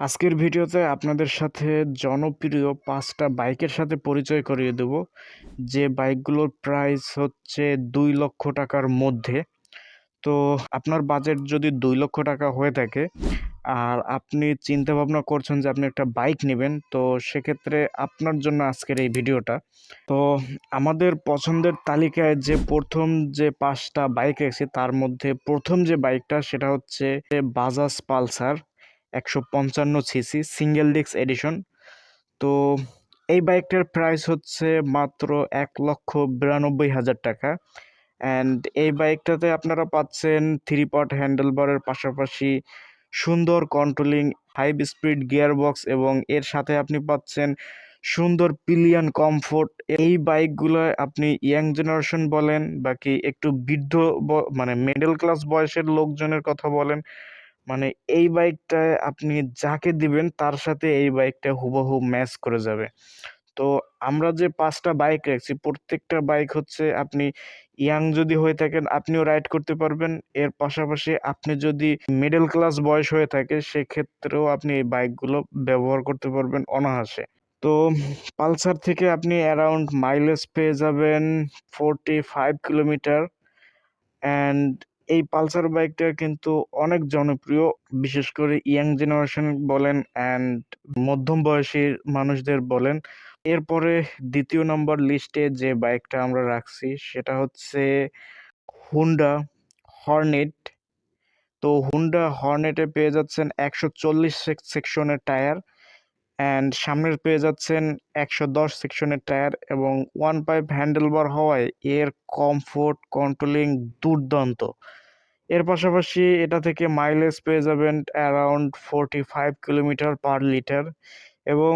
আজকের ভিডিওতে আপনাদের সাথে জনপ্রিয় পাঁচটা বাইকের সাথে পরিচয় করিয়ে দেব। যে বাইকগুলোর প্রাইস হচ্ছে দুই লক্ষ টাকার মধ্যে। তো আপনার বাজেট যদি দুই লক্ষ টাকা হয়ে থাকে, আর আপনি চিন্তা ভাবনা করছেন যে আপনি একটা বাইক নেবেন, তো সেক্ষেত্রে আপনার জন্য আজকের এই ভিডিওটা। তো আমাদের পছন্দের তালিকায় যে প্রথম যে পাঁচটা বাইক আছে, তার মধ্যে প্রথম যে বাইকটা সেটা হচ্ছে বাজাজ পালসার একশো পঞ্চান্ন সিসি সিঙ্গেল ডিস্ক এডিশন তো এই বাইকটার প্রাইস হচ্ছে মাত্র এক লক্ষ বিরানব্বই হাজার টাকা। অ্যান্ড এই বাইকটাতে আপনারা পাচ্ছেন থ্রি পট হ্যান্ডেলবারের পাশাপাশি সুন্দর controlling five speed gear box এবং এর সাথে আপনি পাচ্ছেন সুন্দর পিলিয়ন কমফোর্ট এই বাইকগুলো আপনি ইয়াং জেনারেশন বলেন বাকি একটু বৃদ্ধ মানে মিডল ক্লাস বয়সের লোকজনের কথা বলেন মানে এই বাইকটায় আপনি যাকে দিবেন, তার সাথে এই বাইকটা হুবহু ম্যাচ করে যাবে। তো আমরা যে পাঁচটা বাইক রাখছি, প্রত্যেকটা বাইক হচ্ছে আপনি ইয়াং যদি হয়ে থাকেন, আপনিও রাইড করতে পারবেন। এর পাশাপাশি আপনি যদি মিডল ক্লাস বয়স হয়ে থাকে, সেক্ষেত্রেও আপনি এই বাইকগুলো ব্যবহার করতে পারবেন অনায়াসে। তো পালসার থেকে আপনি অ্যারাউন্ড মাইলেজ পেয়ে যাবেন ফোরটি ফাইভ কিলোমিটার অ্যান্ড এই পালসার বাইকটা কিন্তু অনেক জনপ্রিয়, বিশেষ করে ইয়াং জেনারেশন বলেন অ্যান্ড মধ্যম বয়সী মানুষদের বলেন। এরপরে দ্বিতীয় নম্বর লিস্টে যে বাইকটা আমরা রাখছি সেটা হচ্ছে হুন্ডা হর্নেট তো হুন্ডা হর্নেটে পেয়ে যাচ্ছেন একশো চল্লিশ সেকশনের টায়ার অ্যান্ড সামনের পেয়ে যাচ্ছেন একশো দশ সেকশনের টায়ার এবং ওয়ান পাইপ হ্যান্ডেলবার হওয়ায় এর কমফোর্ট কন্ট্রোলিং দুর্দান্ত। এর পাশাপাশি এটা থেকে মাইলেজ পেয়ে যাবেন around forty five kilometre per litre এবং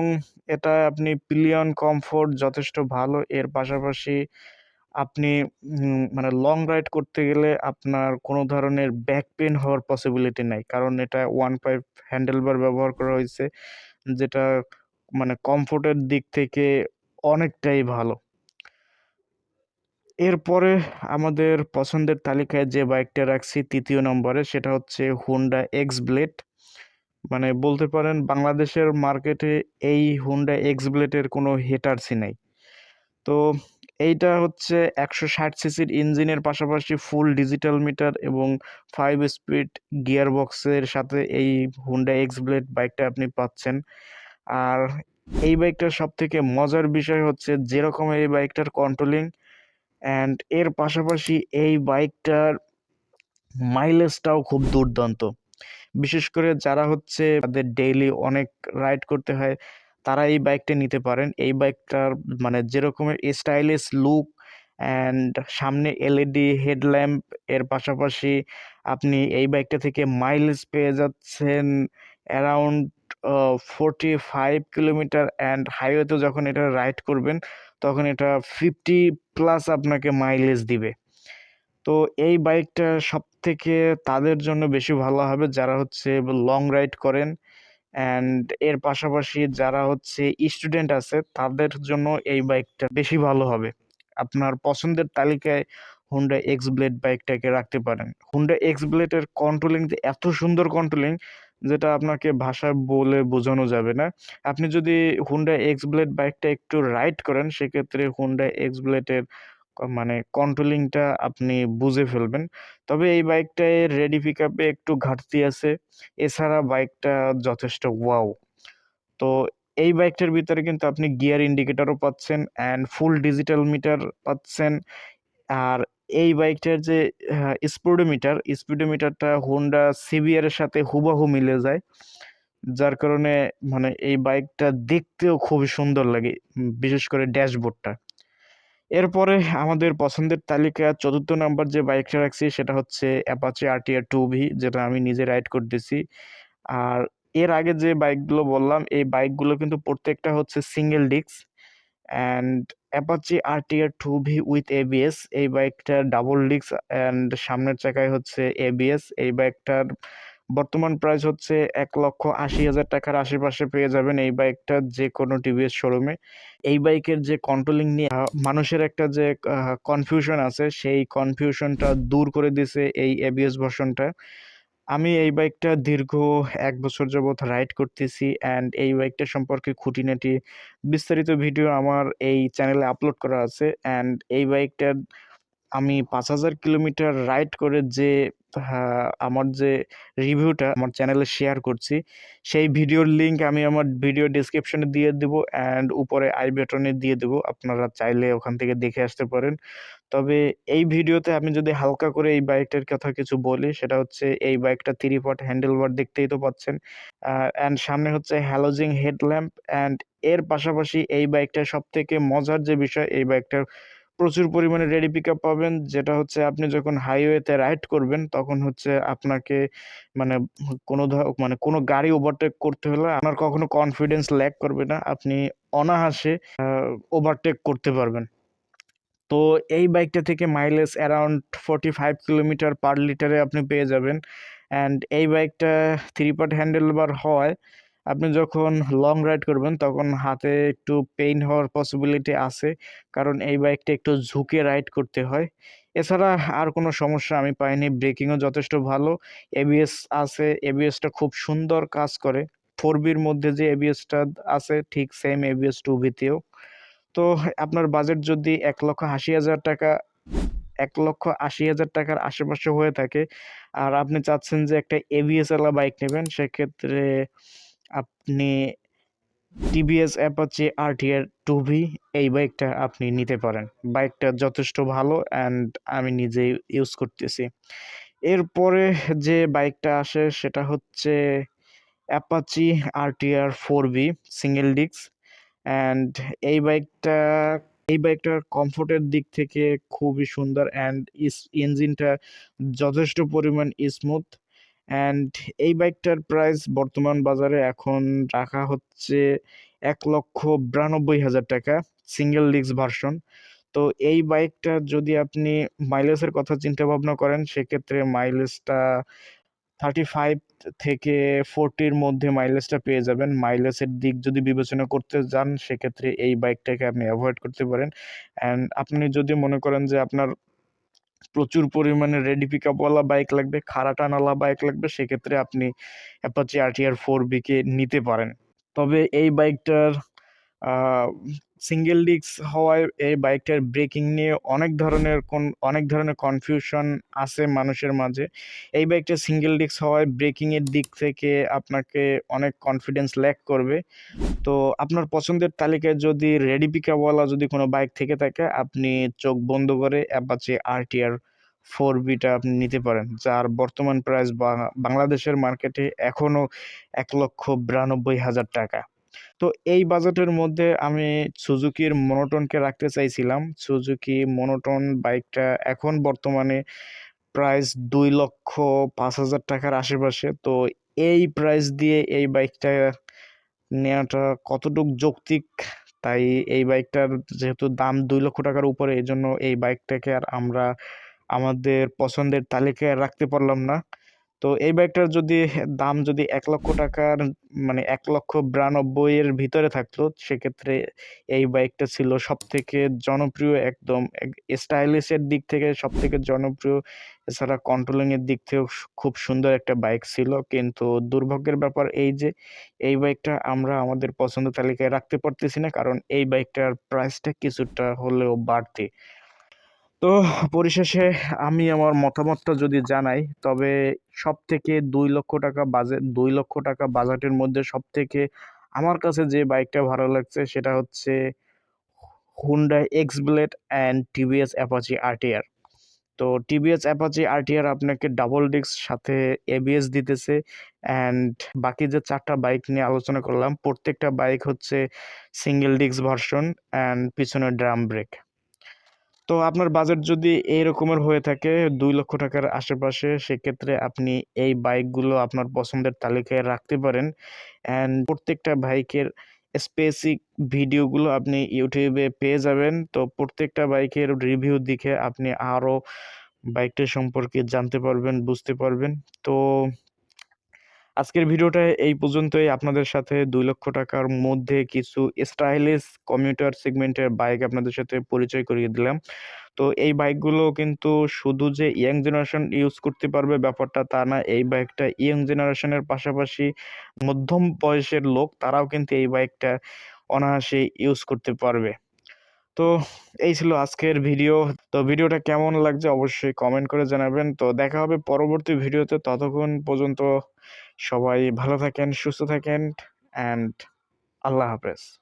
এটা আপনি পিলিয়ন কমফোর্ট যথেষ্ট ভালো। এর পাশাপাশি আপনি মানে লং রাইড করতে গেলে আপনার কোনো ধরনের ব্যাক পেন হওয়ার পসিবিলিটি নাই। কারণ এটা ওয়ান পাইপ হ্যান্ডেলবার ব্যবহার করা হয়েছে, যেটা মানে কমফোর্টের দিক থেকে অনেকটাই ভালো। এরপরে আমাদের পছন্দের তালিকায় যে বাইকটা রাখছি তৃতীয় নম্বরে, সেটা হচ্ছে হুন্ডা এক্স ব্লেড মানে বলতে পারেন বাংলাদেশের মার্কেটে এই হুন্ডা এক্স ব্লেডের কোনো হেটার্সই নাই। তো এইটা হচ্ছে একশো ষাট সিসির ইঞ্জিনের পাশাপাশি ফুল ডিজিটাল মিটার এবং ফাইভ স্পিড গিয়ার বক্সের সাথে এই হুন্ডা এক্স ব্লেড বাইকটা আপনি পাচ্ছেন। আর এই বাইকটার সব থেকে মজার বিষয় হচ্ছে যেরকম এই বাইকটার কন্ট্রোলিং অ্যান্ড এর পাশাপাশি এই বাইকটার মাইলেজটাও খুব দুর্দান্ত। বিশেষ করে যারা হচ্ছে তাদের ডেইলি অনেক রাইড করতে হয়, তারা এই বাইকটা নিতে পারেন। এই বাইকটার মানে যেরকমের স্টাইলিশ লুক অ্যান্ড সামনে এলইডি হেডল্যাম্প এর পাশাপাশি আপনি এই বাইকটা থেকে মাইলেজ পেয়ে যাচ্ছেন around forty five kilometre and হাইওয়েতে যখন এটা রাইড করবেন তখন এটা ফিফটি প্লাস আপনাকে মাইলেজ দিবে। তো এই বাইকটা সব থেকে তাদের জন্য বেশি ভালো হবে যারা হচ্ছে লং রাইড করেন অ্যান্ড এর পাশাপাশি যারা হচ্ছে স্টুডেন্ট আছে তাদের জন্য এই বাইকটা বেশি ভালো হবে। আপনার পছন্দের তালিকায় হুন্ডা এক্স ব্লেড বাইকটাকে রাখতে পারেন। হুন্ডা এক্স ব্লেডের কন্ট্রোলিং এত সুন্দর কন্ট্রোলিং যেটা আপনাকে ভাষায় বলে বোঝানো যাবে না। আপনি যদি হুন্ডা এক্স ব্লেড বাইকটা একটু রাইড করেন, সেক্ষেত্রে হুন্ডা এক্স ব্লেডের মানে কন্ট্রোলিংটা আপনি বুঝে ফেলবেন। তবে এই বাইকটায় রেডি পিক আপে একটু ঘাটতি আছে। এছাড়া বাইকটা যথেষ্ট ওয়াও তো এই বাইকটার ভিতরে কিন্তু আপনি গিয়ার ইন্ডিকেটারও পাচ্ছেন অ্যান্ড ফুল ডিজিটাল মিটার পাচ্ছেন। আর এই বাইকটার যে স্পিডোমিটার, স্পিডোমিটারটা হোন্ডা সিবিআর এর সাথে হুবাহু মিলে যায়। যার কারণে মানে এই বাইকটা দেখতেও খুবই সুন্দর লাগে বিশেষ করে ড্যাশবোর্ডটা। এরপরে আমাদের পছন্দের তালিকা চতুর্থ নাম্বার যে বাইকটা রাখছি, সেটা হচ্ছে অ্যাপাচি আরটিআর টু ভি যেটা আমি নিজে রাইড করতেছি। আর এর আগে যে বাইকগুলো বললাম, এই বাইকগুলো কিন্তু প্রত্যেকটা হচ্ছে single disc and Apache R RTR two V with ABS এই বাইকটার ডাবল ডিস্ক অ্যান্ড সামনের চাকায় হচ্ছে এবিএস এই বাইকটার বর্তমান প্রাইস হচ্ছে এক লক্ষ আশি হাজার টাকার আশেপাশে পেয়ে যাবেন এই বাইকটা যে কোনো টিভিএস শোরুমে এই বাইকের যে কন্ট্রোলিং নিয়ে মানুষের একটা যে কনফিউশন আছে, সেই কনফিউশনটা দূর করে দিছে এই এবিএস ভার্সনটা আমি এই বাইকটা দীর্ঘ এক বছর যাবৎ রাইড করতেছি অ্যান্ড এই বাইকটা সম্পর্কে খুঁটিনাটি বিস্তারিত ভিডিও আমার এই চ্যানেলে আপলোড করা আছে অ্যান্ড এই বাইকটার আমি ৫০০০ কিলোমিটার রাইড করে যে আমার যে রিভিউটা আমার চ্যানেলে শেয়ার করছি, সেই ভিডিওর লিঙ্ক আমি আমার ভিডিও ডেসক্রিপশনে দিয়ে দেবো অ্যান্ড উপরে আই বেটনে দিয়ে দেবো। আপনারা চাইলে ওখান থেকে দেখে আসতে পারেন। তবে এই ভিডিওতে আমি যদি হালকা করে এই বাইকটার কথা কিছু বলি, সেটা হচ্ছে এই বাইকটা 3 হ্যান্ডেল হ্যান্ডেলবার দেখতেই তো পাচ্ছেন। অ্যান্ড সামনে হচ্ছে হ্যালোজিং হেডল্যাম্প অ্যান্ড এর পাশাপাশি এই বাইকটার সবথেকে মজার যে বিষয়, এই বাইকটার প্রচুর পরিমাণে রেডি পিকআপ পাবেন। যেটা হচ্ছে আপনি যখন হাইওয়েতে রাইড করবেন, তখন হচ্ছে আপনাকে মানে কোনো মানে কোনো গাড়ি ওভারটেক করতে হলে আপনার কখনো কনফিডেন্স ল্যাক করবে না। আপনি অনায়াসে আ ওভারটেক করতে পারবেন। তো এই বাইকটা থেকে মাইলেজ অ্যারাউন্ড 45 কিলোমিটার পার লিটারে আপনি পেয়ে যাবেন। অ্যান্ড এই বাইকটা থ্রি পার্ট হ্যান্ডেল বার হওয়ায় আপনি যখন লং রাইড করবেন তখন হাতে একটু পেইন হওয়ার পসিবিলিটি আছে। কারণ এই বাইকটা একটু ঝুঁকে রাইড করতে হয়। এছাড়া আর কোনো সমস্যা আমি পাইনি। ব্রেকিংও যথেষ্ট ভালো। এবিএস আছে। এবিএসটা খুব সুন্দর কাজ করে। ফোর বির মধ্যে যে এবিএসটা আছে ঠিক সেম এবিএস 2B তেও। তো আপনার বাজেট যদি এক লক্ষ আশি হাজার টাকা এক লক্ষ আশি হাজার টাকার আশেপাশে হয়ে থাকে আর আপনি চাচ্ছেন যে একটা এবিএস বাইক নেবেন, সেক্ষেত্রে আপনি টিভিএস অ্যাপাচি আরটিআর 2V এই বাইকটা আপনি নিতে পারেন। বাইকটা যথেষ্ট ভালো অ্যান্ড আমি নিজেই ইউজ করতেছি। এরপরে যে বাইকটা আসে সেটা হচ্ছে Apache RTR 4V single disc and এই বাইকটা এই বাইকটার কমফোর্টের দিক থেকে খুবই সুন্দর অ্যান্ড ইঞ্জিনটা যথেষ্ট পরিমাণ স্মুথ অ্যান্ড এই বাইকটার প্রাইস বর্তমান বাজারে এখন রাখা হচ্ছে ৳১,৯২,০০০ সিঙ্গেল ডিস্ক ভার্সন। তো এই বাইকটা যদি আপনি মাইলেজের কথা চিন্তা ভাবনা করেন, সেক্ষেত্রে মাইলেজটা 35 থেকে 40 র মধ্যে মাইলেজটা পেয়ে যাবেন। মাইলেজের দিক যদি বিবেচনা করতে যান, সেক্ষেত্রে এই বাইকটাকে আপনি অ্যাভয়েড করতে পারেন। অ্যান্ড আপনি যদি মনে করেন যে আপনার প্রচুর পরিমাণে রেডি পিক আপওয়ালা বাইক লাগবে, খাড়া টানওয়ালা বাইক লাগবে, সেক্ষেত্রে আপনি Apache R T R four বিকে নিতে পারেন। তবে এই বাইকটার সিঙ্গেল ডিস্ক হওয়ায় এই বাইকটার ব্রেকিং নিয়ে অনেক ধরনের কোন অনেক ধরনের কনফিউশন আছে মানুষের মাঝে। এই বাইকটা সিঙ্গেল ডিস্ক হওয়ায় ব্রেকিংয়ের দিক থেকে আপনাকে অনেক কনফিডেন্স ল্যাক করবে। তো আপনার পছন্দের তালিকায় যদি রেডি পিকআপ ওয়ালা যদি কোনো বাইক থেকে থাকে, আপনি চোখ বন্ধ করে অ্যাপাচি আরটিআর ফোর বিটা আপনি নিতে পারেন। যার বর্তমান প্রাইস বাংলাদেশের মার্কেটে এখনও ৳১,৯২,০০০। তো এই বাজেটের মধ্যে আমি সুজুকির মনোটনকে রাখতে চাইছিলাম। সুজুকি মনোটন বাইকটা এখন বর্তমানে প্রাইস দুই লক্ষ পাঁচ হাজার টাকার আশেপাশে। তো এই প্রাইস দিয়ে এই বাইকটা নেওয়াটা কতটুক যৌক্তিক, তাই এই বাইকটার যেহেতু দাম দুই লক্ষ টাকার উপরে, এই জন্য এই বাইকটাকে আর আমরা আমাদের পছন্দের তালিকায় রাখতে পারলাম না। তো এই বাইকটার যদি দাম যদি এক লক্ষ টাকার মানে ৳১,৯২,০০০ এর ভিতরে থাকতো, সেক্ষেত্রে এই বাইকটা ছিল সবথেকে জনপ্রিয় একদম এক স্টাইলিশ এর দিক থেকে সবথেকে জনপ্রিয়। এছাড়া কন্ট্রোলিং এর দিক থেকেও খুব সুন্দর একটা বাইক ছিল। কিন্তু দুর্ভাগ্যের ব্যাপার এই যে, এই বাইকটা আমরা আমাদের পছন্দ তালিকায় রাখতে পারতেছি না। কারণ এই বাইকটার প্রাইসটা কিছুটা হলেও বাড়তি। তো পরিশেষে আমি আমার মতামতটা যদি জানাই, তবে সব থেকে দুই লক্ষ টাকা বাজেট দুই লক্ষ টাকা বাজেটের মধ্যে সব থেকে আমার কাছে যে বাইকটা ভালো লাগছে সেটা হচ্ছে Honda X-Blade and TVS Apache RTR. তো টিভিএস অ্যাপাচি আরটিআর আপনাকে ডাবল ডিস্ক সাথে এবিএস দিতেছে অ্যান্ড বাকি যে চারটা বাইক নিয়ে আলোচনা করলাম, প্রত্যেকটা বাইক হচ্ছে সিঙ্গেল ডিস্ক ভার্সন অ্যান্ড পিছনে ড্রাম ব্রেক। তো আপনার বাজেট যদি এই রকমের হয়ে থাকে দুই লক্ষ টাকার আশেপাশে, সেক্ষেত্রে আপনি এই বাইকগুলো আপনার পছন্দের তালিকায় রাখতে পারেন। অ্যান্ড প্রত্যেকটা বাইকের স্পেসিক ভিডিওগুলো আপনি ইউটিউবে পেয়ে যাবেন। তো প্রত্যেকটা বাইকের রিভিউ দেখে আপনি আরও বাইকটা সম্পর্কে জানতে পারবেন, বুঝতে পারবেন। তো আজকের ভিডিওটা এই পর্যন্তই। আপনাদের সাথে দুই লক্ষ টাকার মধ্যে কিছু স্টাইলিশ কমিউটার সেগমেন্টের বাইক আপনাদের সাথে পরিচয় করিয়ে দিলাম। তো এই বাইকগুলো কিন্তু শুধু যে ইয়াং জেনারেশন ইউজ করতে পারবে ব্যাপারটা তা না, এই বাইকটা ইয়াং জেনারেশনের পাশাপাশি মধ্যম বয়সের লোক তারাও কিন্তু এই বাইকটা অনায়াসে ইউজ করতে পারবে তো এই ছিল আজকের ভিডিও তো ভিডিওটা কেমন লাগছে অবশ্যই কমেন্ট করে জানাবেন তো দেখা হবে পরবর্তী ভিডিওতে ততক্ষণ পর্যন্ত সবাই ভালো থাকেন সুস্থ থাকেন অ্যান্ড আল্লাহ হাফেজ।